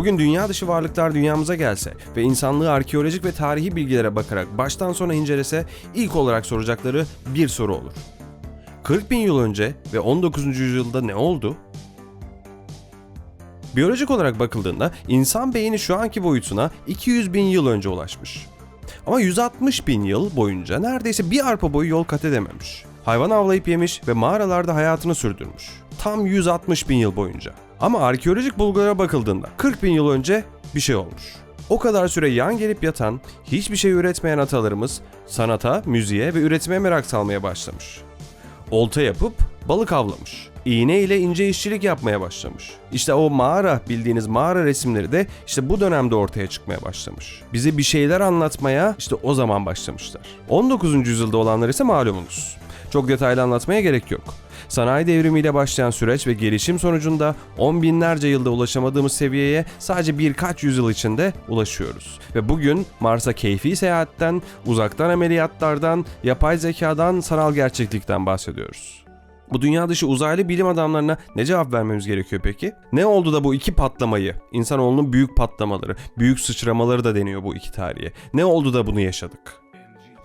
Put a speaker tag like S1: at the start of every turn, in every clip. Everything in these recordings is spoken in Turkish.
S1: Bugün dünya dışı varlıklar dünyamıza gelse ve insanlığı arkeolojik ve tarihi bilgilere bakarak baştan sona incelese ilk olarak soracakları bir soru olur. 40 bin yıl önce ve 19. yüzyılda ne oldu? Biyolojik olarak bakıldığında insan beyni şu anki boyutuna 200 bin yıl önce ulaşmış. Ama 160 bin yıl boyunca neredeyse bir arpa boyu yol kat edememiş. Hayvan avlayıp yemiş ve mağaralarda hayatını sürdürmüş. Tam 160 bin yıl boyunca. Ama arkeolojik bulgulara bakıldığında 40 bin yıl önce bir şey olmuş. O kadar süre yan gelip yatan, hiçbir şey üretmeyen atalarımız sanata, müziğe ve üretime merak salmaya başlamış. Olta yapıp balık avlamış. İğne ile ince işçilik yapmaya başlamış. İşte o mağara bildiğiniz mağara resimleri de işte bu dönemde ortaya çıkmaya başlamış. Bize bir şeyler anlatmaya işte o zaman başlamışlar. 19. yüzyılda olanlar ise malumunuz. Çok detaylı anlatmaya gerek yok. Sanayi devrimiyle başlayan süreç ve gelişim sonucunda on binlerce yılda ulaşamadığımız seviyeye sadece birkaç yüzyıl içinde ulaşıyoruz. Ve bugün Mars'a keyfi seyahatten, uzaktan ameliyatlardan, yapay zekadan, sanal gerçeklikten bahsediyoruz. Bu dünya dışı uzaylı bilim adamlarına ne cevap vermemiz gerekiyor peki? Ne oldu da bu iki patlamayı, insanoğlunun büyük patlamaları, büyük sıçramaları da deniyor bu iki tarihe. Ne oldu da bunu yaşadık?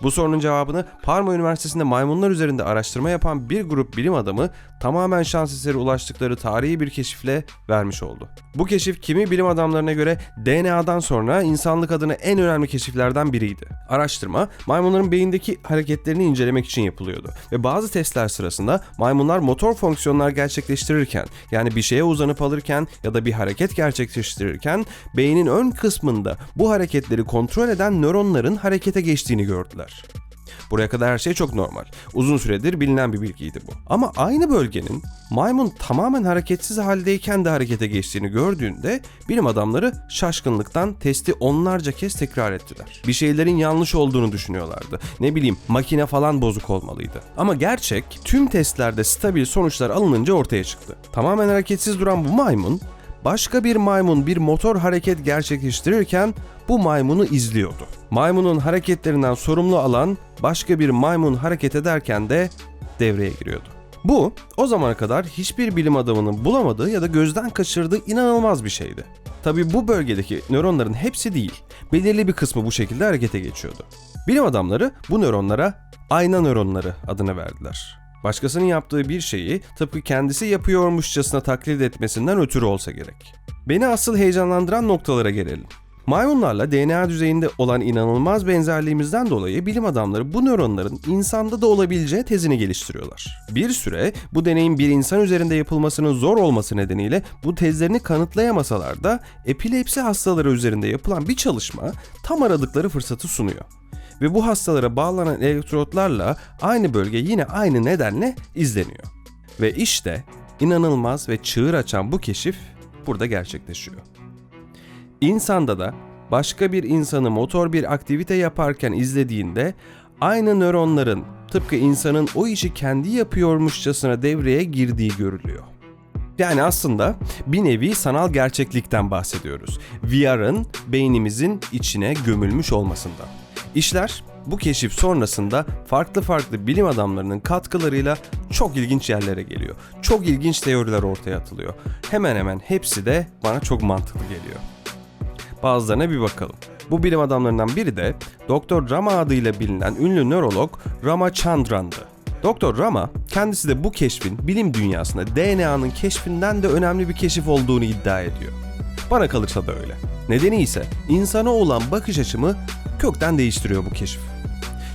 S1: Bu sorunun cevabını Parma Üniversitesi'nde maymunlar üzerinde araştırma yapan bir grup bilim adamı tamamen şans eseri ulaştıkları tarihi bir keşifle vermiş oldu. Bu keşif kimi bilim adamlarına göre DNA'dan sonra insanlık adına en önemli keşiflerden biriydi. Araştırma maymunların beyindeki hareketlerini incelemek için yapılıyordu ve bazı testler sırasında maymunlar motor fonksiyonlar gerçekleştirirken yani bir şeye uzanıp alırken ya da bir hareket gerçekleştirirken beynin ön kısmında bu hareketleri kontrol eden nöronların harekete geçtiğini gördüler. Buraya kadar her şey çok normal. Uzun süredir bilinen bir bilgiydi bu. Ama aynı bölgenin maymun tamamen hareketsiz haldeyken de harekete geçtiğini gördüğünde bilim adamları şaşkınlıktan testi onlarca kez tekrar ettiler. Bir şeylerin yanlış olduğunu düşünüyorlardı. Ne bileyim makine falan bozuk olmalıydı. Ama gerçek tüm testlerde stabil sonuçlar alınınca ortaya çıktı. Tamamen hareketsiz duran bu maymun başka bir maymun bir motor hareket gerçekleştirirken bu maymunu izliyordu. Maymunun hareketlerinden sorumlu alan başka bir maymun hareket ederken de devreye giriyordu. Bu o zamana kadar hiçbir bilim adamının bulamadığı ya da gözden kaçırdığı inanılmaz bir şeydi. Tabi bu bölgedeki nöronların hepsi değil, belirli bir kısmı bu şekilde harekete geçiyordu. Bilim adamları bu nöronlara ayna nöronları adını verdiler. Başkasının yaptığı bir şeyi tıpkı kendisi yapıyormuşçasına taklit etmesinden ötürü olsa gerek. Beni asıl heyecanlandıran noktalara gelelim. Maymunlarla DNA düzeyinde olan inanılmaz benzerliğimizden dolayı bilim adamları bu nöronların insanda da olabileceği tezini geliştiriyorlar. Bir süre bu deneyin bir insan üzerinde yapılmasının zor olması nedeniyle bu tezlerini kanıtlayamasalar da epilepsi hastaları üzerinde yapılan bir çalışma tam aradıkları fırsatı sunuyor ve bu hastalara bağlanan elektrotlarla aynı bölge yine aynı nedenle izleniyor. Ve işte inanılmaz ve çığır açan bu keşif burada gerçekleşiyor. İnsanda da başka bir insanı motor bir aktivite yaparken izlediğinde aynı nöronların tıpkı insanın o işi kendi yapıyormuşçasına devreye girdiği görülüyor. Yani aslında bir nevi sanal gerçeklikten bahsediyoruz. VR'ın beynimizin içine gömülmüş olmasından. İşler bu keşif sonrasında farklı farklı bilim adamlarının katkılarıyla çok ilginç yerlere geliyor. Çok ilginç teoriler ortaya atılıyor. Hemen hemen hepsi de bana çok mantıklı geliyor. Bazılarına bir bakalım. Bu bilim adamlarından biri de Dr. Rama adıyla bilinen ünlü nörolog Rama Chandran'dı. Doktor Rama kendisi de bu keşfin bilim dünyasında DNA'nın keşfinden de önemli bir keşif olduğunu iddia ediyor. Bana kalırsa da öyle. Nedeni ise insana olan bakış açımı kökten değiştiriyor bu keşif.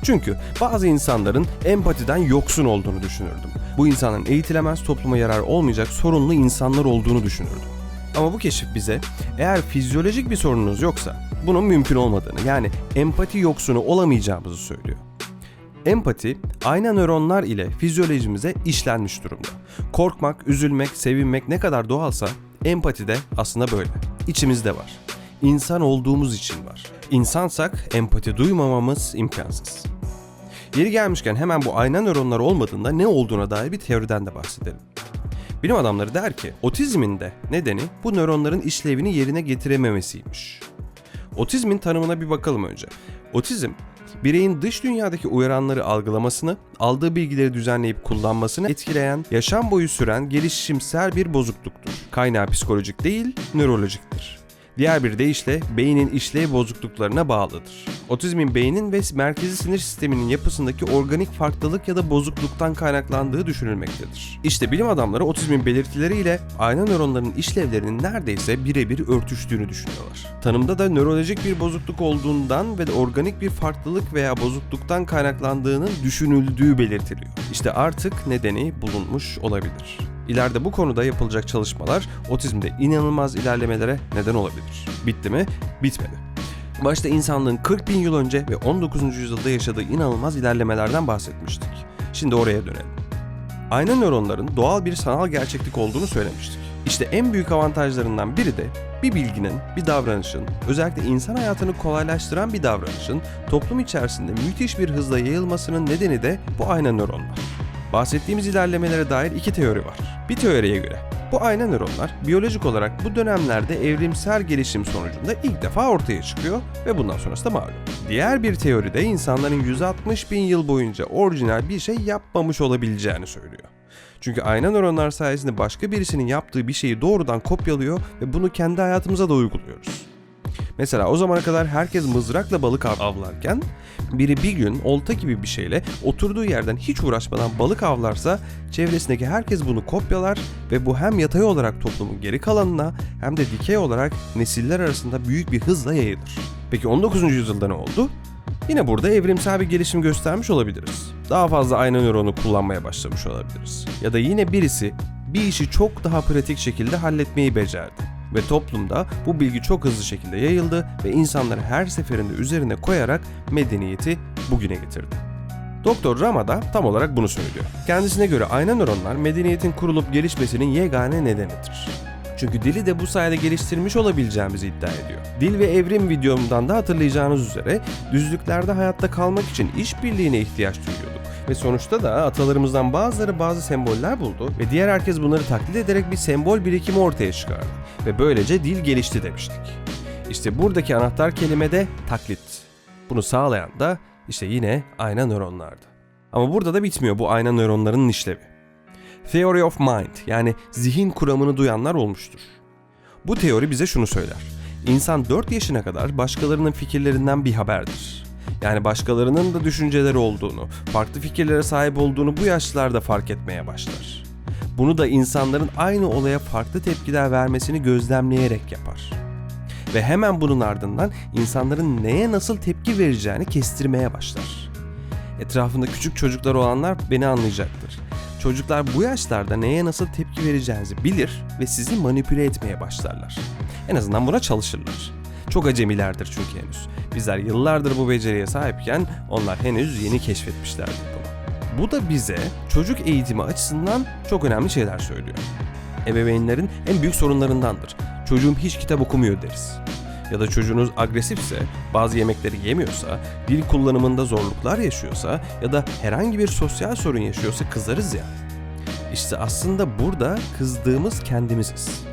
S1: Çünkü bazı insanların empatiden yoksun olduğunu düşünürdüm. Bu insanın eğitilemez topluma yarar olmayacak sorunlu insanlar olduğunu düşünürdüm. Ama bu keşif bize eğer fizyolojik bir sorununuz yoksa bunun mümkün olmadığını yani empati yoksunu olamayacağımızı söylüyor. Empati ayna nöronlar ile fizyolojimize işlenmiş durumda. Korkmak, üzülmek, sevinmek ne kadar doğalsa empati de aslında böyle. İçimizde var. İnsan olduğumuz için var. İnsansak empati duymamamız imkansız. Yeri gelmişken hemen bu ayna nöronlar olmadığında ne olduğuna dair bir teoriden de bahsedelim. Bilim adamları der ki otizmin de nedeni bu nöronların işlevini yerine getirememesiymiş. Otizmin tanımına bir bakalım önce. Otizm bireyin dış dünyadaki uyaranları algılamasını, aldığı bilgileri düzenleyip kullanmasını etkileyen, yaşam boyu süren gelişimsel bir bozukluktur. Kaynağı psikolojik değil, nörolojiktir. Diğer bir deyişle beynin işlev bozukluklarına bağlıdır. Otizmin beynin ve merkezi sinir sisteminin yapısındaki organik farklılık ya da bozukluktan kaynaklandığı düşünülmektedir. İşte bilim adamları otizmin belirtileriyle ayna nöronların işlevlerinin neredeyse birebir örtüştüğünü düşünüyorlar. Tanımda da nörolojik bir bozukluk olduğundan ve de organik bir farklılık veya bozukluktan kaynaklandığının düşünüldüğü belirtiliyor. İşte artık nedeni bulunmuş olabilir. İleride bu konuda yapılacak çalışmalar otizmde inanılmaz ilerlemelere neden olabilir. Bitti mi? Bitmedi. Başta insanlığın 40 bin yıl önce ve 19. yüzyılda yaşadığı inanılmaz ilerlemelerden bahsetmiştik. Şimdi oraya dönelim. Ayna nöronların doğal bir sanal gerçeklik olduğunu söylemiştik. İşte en büyük avantajlarından biri de bir bilginin, bir davranışın, özellikle insan hayatını kolaylaştıran bir davranışın toplum içerisinde müthiş bir hızla yayılmasının nedeni de bu ayna nöronlar. Bahsettiğimiz ilerlemelere dair iki teori var. Bir teoriye göre bu ayna nöronlar biyolojik olarak bu dönemlerde evrimsel gelişim sonucunda ilk defa ortaya çıkıyor ve bundan sonrası da malum. Diğer bir teoride insanların 160 bin yıl boyunca orijinal bir şey yapmamış olabileceğini söylüyor. Çünkü ayna nöronlar sayesinde başka birisinin yaptığı bir şeyi doğrudan kopyalıyor ve bunu kendi hayatımıza da uyguluyoruz. Mesela o zamana kadar herkes mızrakla balık av- avlarken biri bir gün olta gibi bir şeyle oturduğu yerden hiç uğraşmadan balık avlarsa çevresindeki herkes bunu kopyalar ve bu hem yatay olarak toplumun geri kalanına hem de dikey olarak nesiller arasında büyük bir hızla yayılır. Peki 19. yüzyılda ne oldu? Yine burada evrimsel bir gelişim göstermiş olabiliriz. Daha fazla ayna nöronu kullanmaya başlamış olabiliriz. Ya da yine birisi bir işi çok daha pratik şekilde halletmeyi becerdi. Ve toplumda bu bilgi çok hızlı şekilde yayıldı ve insanları her seferinde üzerine koyarak medeniyeti bugüne getirdi. Doktor Rama da tam olarak bunu söylüyor. Kendisine göre ayna nöronlar medeniyetin kurulup gelişmesinin yegane nedenidir. Çünkü dili de bu sayede geliştirmiş olabileceğimizi iddia ediyor. Dil ve evrim videomdan da hatırlayacağınız üzere düzlüklerde hayatta kalmak için işbirliğine ihtiyaç duyuyorduk. Ve sonuçta da atalarımızdan bazıları bazı semboller buldu ve diğer herkes bunları taklit ederek bir sembol birikimi ortaya çıkardı. Ve böylece dil gelişti demiştik. İşte buradaki anahtar kelime de taklit. Bunu sağlayan da işte yine ayna nöronlardı. Ama burada da bitmiyor bu ayna nöronlarının işlevi. Theory of Mind yani zihin kuramını duyanlar olmuştur. Bu teori bize şunu söyler. İnsan 4 yaşına kadar başkalarının fikirlerinden bir haberdir. Yani başkalarının da düşünceleri olduğunu, farklı fikirlere sahip olduğunu bu yaşlarda fark etmeye başlar. Bunu da insanların aynı olaya farklı tepkiler vermesini gözlemleyerek yapar. Ve hemen bunun ardından insanların neye nasıl tepki vereceğini kestirmeye başlar. Etrafında küçük çocuklar olanlar beni anlayacaktır. Çocuklar bu yaşlarda neye nasıl tepki vereceğinizi bilir ve sizi manipüle etmeye başlarlar. En azından buna çalışırlar. Çok acemilerdir çünkü henüz. Bizler yıllardır bu beceriye sahipken onlar henüz yeni keşfetmişlerdir bunu. Bu da bize çocuk eğitimi açısından çok önemli şeyler söylüyor. Ebeveynlerin en büyük sorunlarındandır. Çocuğum hiç kitap okumuyor deriz. Ya da çocuğunuz agresifse, bazı yemekleri yemiyorsa, dil kullanımında zorluklar yaşıyorsa ya da herhangi bir sosyal sorun yaşıyorsa kızarız ya. İşte aslında burada kızdığımız kendimiziz.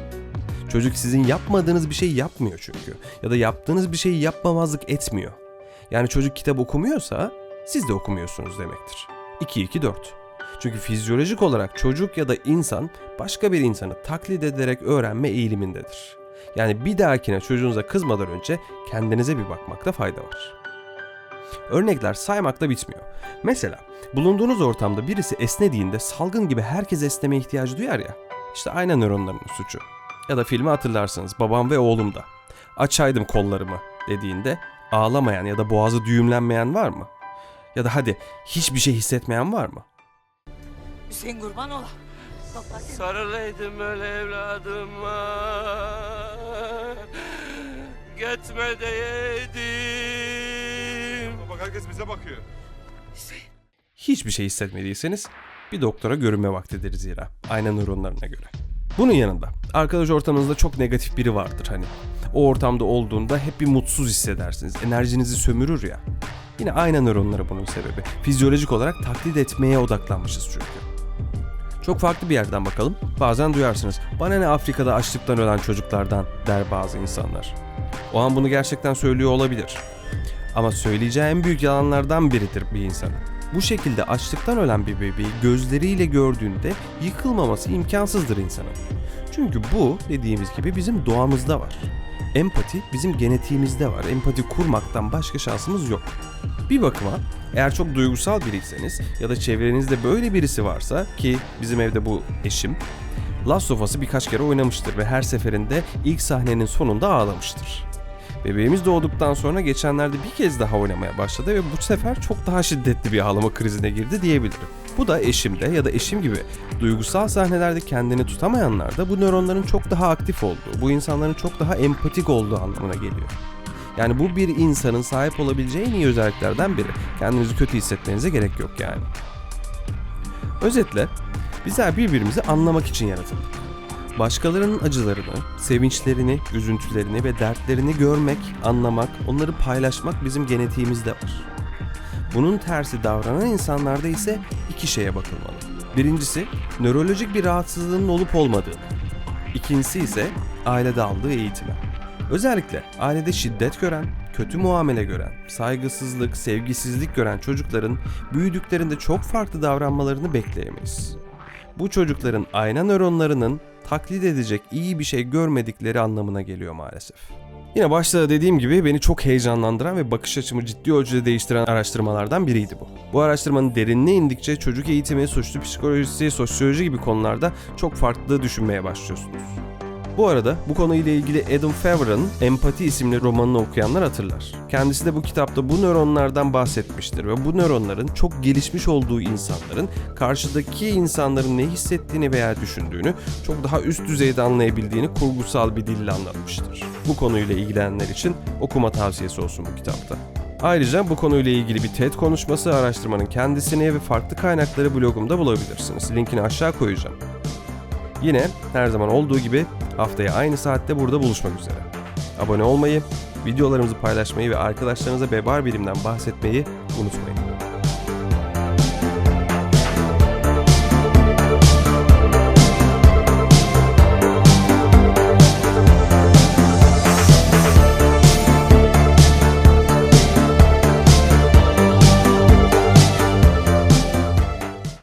S1: Çocuk sizin yapmadığınız bir şey yapmıyor çünkü. Ya da yaptığınız bir şeyi yapmamazlık etmiyor. Yani çocuk kitap okumuyorsa siz de okumuyorsunuz demektir. 2-2-4. Çünkü fizyolojik olarak çocuk ya da insan başka bir insanı taklit ederek öğrenme eğilimindedir. Yani bir dahakine çocuğunuza kızmadan önce kendinize bir bakmakta fayda var. Örnekler saymakla bitmiyor. Mesela bulunduğunuz ortamda birisi esnediğinde salgın gibi herkes esneme ihtiyacı duyar ya. İşte ayna nöronlarının suçu. Ya da filmi hatırlarsınız babam ve oğlum da. Açaydım kollarımı dediğinde ağlamayan ya da boğazı düğümlenmeyen var mı? Ya da hadi hiçbir şey hissetmeyen var mı?
S2: Hüseyin kurban ola.
S3: Sarılaydım öyle evladıma Gitme deydim
S4: Bak herkes bize bakıyor.
S2: Hüseyin.
S1: Hiçbir şey hissetmediyseniz bir doktora görünme vaktidir zira. Ayna nöronlarına göre. Bunun yanında arkadaş ortamınızda çok negatif biri vardır hani. O ortamda olduğunda hep bir mutsuz hissedersiniz. Enerjinizi sömürür ya. Yine ayna nöronları bunun sebebi. Fizyolojik olarak taklit etmeye odaklanmışız çünkü. Çok farklı bir yerden bakalım. Bazen duyarsınız. Bana ne Afrika'da açlıktan ölen çocuklardan der bazı insanlar. O an bunu gerçekten söylüyor olabilir. Ama söyleyeceği en büyük yalanlardan biridir bir insanın. Bu şekilde açlıktan ölen bir bebeği gözleriyle gördüğünde yıkılmaması imkansızdır insanın. Çünkü bu dediğimiz gibi bizim doğamızda var. Empati bizim genetiğimizde var. Empati kurmaktan başka şansımız yok. Bir bakıma eğer çok duygusal biriyseniz ya da çevrenizde böyle birisi varsa ki bizim evde bu eşim Last of Us'ı birkaç kere oynamıştır ve her seferinde ilk sahnenin sonunda ağlamıştır. Bebeğimiz doğduktan sonra geçenlerde bir kez daha oynamaya başladı ve bu sefer çok daha şiddetli bir ağlama krizine girdi diyebilirim. Bu da eşimde ya da eşim gibi duygusal sahnelerde kendini tutamayanlarda bu nöronların çok daha aktif olduğu, bu insanların çok daha empatik olduğu anlamına geliyor. Yani bu bir insanın sahip olabileceği en iyi özelliklerden biri. Kendinizi kötü hissetmenize gerek yok yani. Özetle bizler birbirimizi anlamak için yaratıldık. Başkalarının acılarını, sevinçlerini, üzüntülerini ve dertlerini görmek, anlamak, onları paylaşmak bizim genetiğimizde var. Bunun tersi davranan insanlarda ise iki şeye bakılmalı. Birincisi, nörolojik bir rahatsızlığının olup olmadığını. İkincisi ise ailede aldığı eğitime. Özellikle ailede şiddet gören, kötü muamele gören, saygısızlık, sevgisizlik gören çocukların büyüdüklerinde çok farklı davranmalarını bekleyemeyiz. Bu çocukların ayna nöronlarının taklit edecek iyi bir şey görmedikleri anlamına geliyor maalesef. Yine başta da dediğim gibi beni çok heyecanlandıran ve bakış açımı ciddi ölçüde değiştiren araştırmalardan biriydi bu. Bu araştırmanın derinliğine indikçe çocuk eğitimi, suçlu psikolojisi, sosyoloji gibi konularda çok farklı düşünmeye başlıyorsunuz. Bu arada bu konuyla ilgili Adam Favre'ın Empati isimli romanını okuyanlar hatırlar. Kendisi de bu kitapta bu nöronlardan bahsetmiştir ve bu nöronların çok gelişmiş olduğu insanların karşıdaki insanların ne hissettiğini veya düşündüğünü çok daha üst düzeyde anlayabildiğini kurgusal bir dille anlatmıştır. Bu konuyla ilgilenenler için okuma tavsiyesi olsun bu kitapta. Ayrıca bu konuyla ilgili bir TED konuşması araştırmanın kendisini ve farklı kaynakları blogumda bulabilirsiniz. Linkini aşağı koyacağım. Yine her zaman olduğu gibi haftaya aynı saatte burada buluşmak üzere. Abone olmayı, videolarımızı paylaşmayı ve arkadaşlarınıza Bebar Bilim'den bahsetmeyi unutmayın.